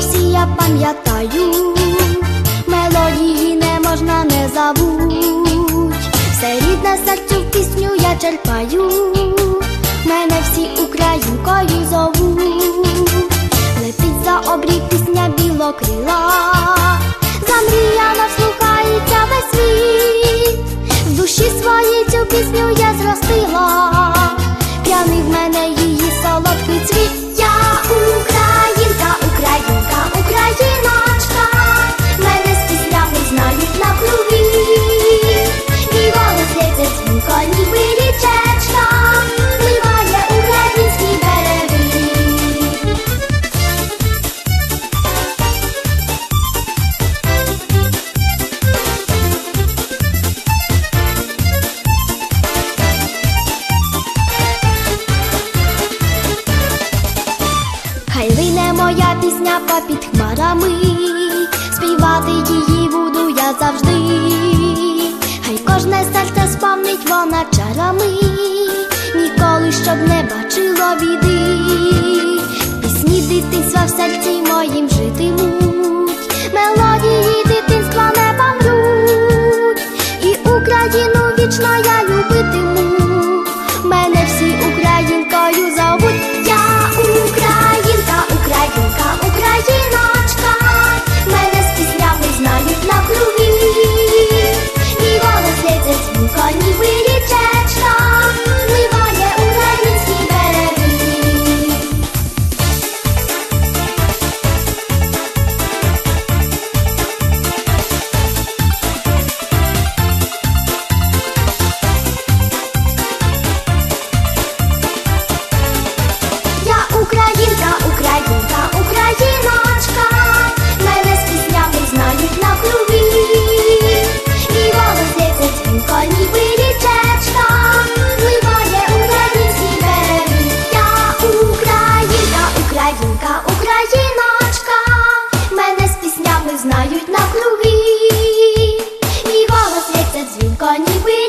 я пам'ятаю, мелодії не можна не забуть, Все рідне серцю в пісню я черпаю, мене всі українкою зовуть. Летить за обрій пісня білокрила, Хай лине моя пісня попід хмарами, співати її буду я завжди. Хай кожне серце спомнить вона чарами, ніколи щоб не бачило біди. Пісні дитинства в серці моїм житимуть, duyên có nhi quý